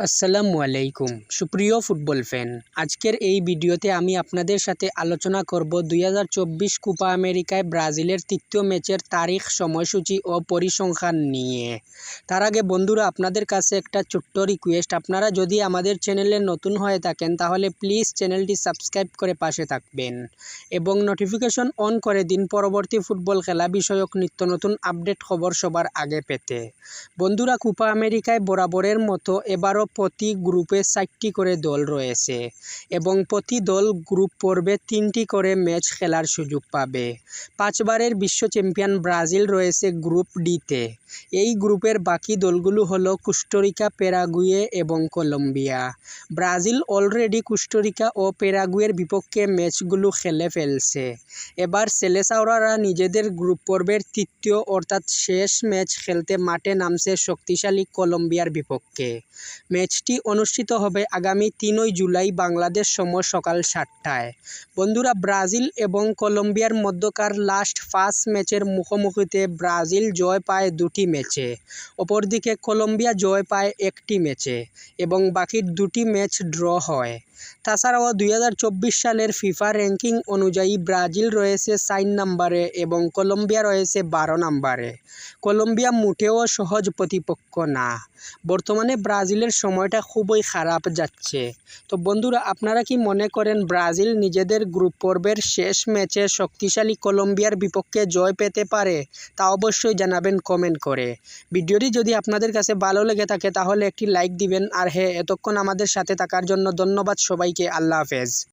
আসসালামু আলাইকুম। সুপ্রিয় ফুটবল ফ্যান, আজকের এই ভিডিওতে আমি আপনাদের সাথে আলোচনা করব দুই কোপা আমেরিকায় ব্রাজিলের তৃতীয় ম্যাচের তারিখ, সময়সূচি ও পরিসংখ্যান নিয়ে। তার আগে বন্ধুরা, আপনাদের কাছে একটা ছোট্ট রিকোয়েস্ট আপনারা যদি আমাদের চ্যানেলে নতুন হয়ে থাকেন, তাহলে প্লিজ চ্যানেলটি সাবস্ক্রাইব করে পাশে থাকবেন এবং নোটিফিকেশন অন করে দিন পরবর্তী ফুটবল খেলা বিষয়ক নিত্য নতুন আপডেট খবর সবার আগে পেতে। বন্ধুরা, কোপা আমেরিকায় বরাবরের মতো এবারও প্রতি গ্রুপে চারটি করে দল রয়েছে এবং প্রতি দল গ্রুপ পর্বে তিনটি করে ম্যাচ খেলার সুযোগ পাবে। পাঁচবারের বিশ্ব চ্যাম্পিয়ন ব্রাজিল রয়েছে গ্রুপ ডিতে এই গ্রুপের বাকি দলগুলো হলো কুস্টোরিকা প্যারাগুয়ে এবং Colombia. Brazil already Costa Rica ও প্যারাগুয়ের বিপক্ষে ম্যাচগুলো খেলে ফেলছে। এবার সেলেসাওরারা নিজেদের গ্রুপ পর্বের তৃতীয় অর্থাৎ শেষ ম্যাচ খেলতে মাঠে নামছে শক্তিশালী কলম্বিয়ার বিপক্ষে। ম্যাচটি অনুষ্ঠিত হবে আগামী তিনই জুলাই বাংলাদেশ সময় সকাল সাতটায়। বন্ধুরা, ব্রাজিল এবং কলম্বিয়ার মধ্যকার লাস্ট ফার্স্ট ম্যাচের মুখোমুখিতে ব্রাজিল জয় পায় দুটি ম্যাচে, অপরদিকে কলম্বিয়া জয় পায় একটি ম্যাচে এবং বাকি দুটি ম্যাচ ড্র হয়। তাছাড়াও দুই হাজার চব্বিশ সালের ফিফা র্যাঙ্কিং অনুযায়ী ব্রাজিল রয়েছে সাইন নাম্বারে এবং কলম্বিয়া রয়েছে বারো নাম্বারে। কলম্বিয়া মোটেও সহজ প্রতিপক্ষ না। বর্তমানে ব্রাজিলের সময়টা খুবই খারাপ যাচ্ছে। তো বন্ধুরা, আপনারা কি মনে করেন ব্রাজিল নিজেদের গ্রুপ পর্বের শেষ ম্যাচে শক্তিশালী কলম্বিয়ার বিপক্ষে জয় পেতে পারে? তা অবশ্যই জানাবেন কমেন্ট করে। ভিডিওটি যদি আপনাদের কাছে ভালো লেগে থাকে, তাহলে একটি লাইক দিবেন। আর হ্যাঁ এতক্ষণ আমাদের সাথে থাকার জন্য ধন্যবাদ সবাইকে। আল্লাহ হাফেজ।